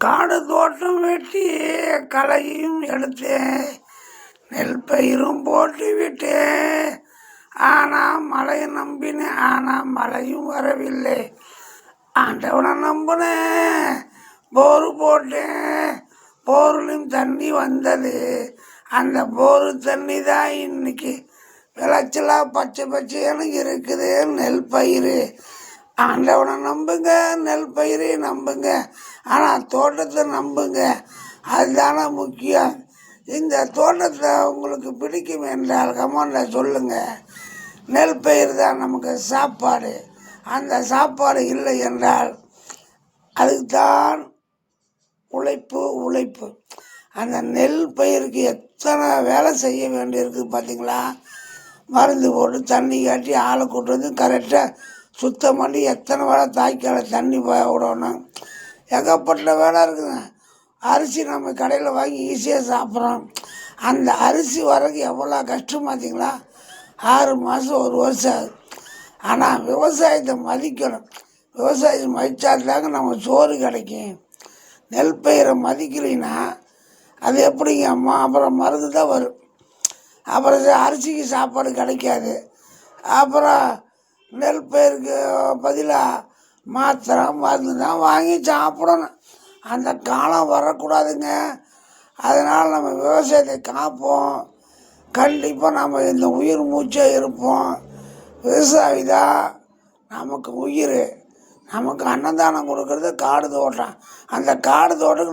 காடு தோட்டம் வெட்டி களையும் எடுத்தேன் நெல் பயிரும் போட்டு விட்டேன் ஆனால் மழையை நம்பினேன் ஆனால் மழையும் வரவில்லை. ஆண்டவனை நம்பினேன் போர் போட்டேன் போர்லையும் தண்ணி வந்தது. அந்த போர் தண்ணி தான் இன்னைக்கு விளைச்சலாக பச்சை பச்சைன்னு இருக்குது நெல் பயிர் ஆண்டவனை நம்புங்க நெல் பயிரை நம்புங்க ஆனால் தோட்டத்தை நம்புங்க. அதுதானே முக்கியம். இந்த தோட்டத்தை உங்களுக்கு பிடிக்கும் என்றால் கமாண்டில் சொல்லுங்கள் நெல் பயிர் தான் நமக்கு சாப்பாடு. அந்த சாப்பாடு இல்லை என்றால் அதுக்கு தான் உழைப்பு உழைப்பு. அந்த நெல் பயிருக்கு எத்தனை வேலை செய்ய வேண்டியிருக்கு பார்த்தீங்களா மருந்து போட்டு தண்ணி காட்டி ஆளை கூட்டு வந்து கரெக்டாக சுத்தம் பண்ணி எத்தனை வேலை தாய்க்கால தண்ணி போய் விடணும் ஏகப்பட்ட வேலை இருக்குதுங்க அரிசி நம்ம கடையில் வாங்கி ஈஸியாக சாப்பிட்றோம். அந்த அரிசி வரக்கு எவ்வளோ கஷ்டம் பார்த்தீங்களா ஆறு மாதம் ஒரு வருஷம். ஆகுது ஆனால் விவசாயத்தை மதிக்கணும். விவசாயத்தை மதித்தாதாங்க நம்ம சோறு கிடைக்கும். நெல் பயிரை மதிக்கலைன்னா அது எப்படிங்க? அம்மா அப்புறம் மருந்து தான் வரும். அப்புறம் அரிசிக்கு சாப்பாடு கிடைக்காது. அப்புறம் நெல் பயிருக்கு பதிலாக மாத்திரை மருந்து தான் வாங்கி சாப்பிடணும். அந்த காலம் வரக்கூடாதுங்க. அதனால் நம்ம விவசாயத்தை காப்போம். கண்டிப்பாக நம்ம இந்த உயிர் மூச்சே இருப்போம். விவசாயி தான் நமக்கு உயிர். நமக்கு அன்னதானம் கொடுக்கறது காடு தோட்டம். அந்த காடு தோட்டத்துக்கு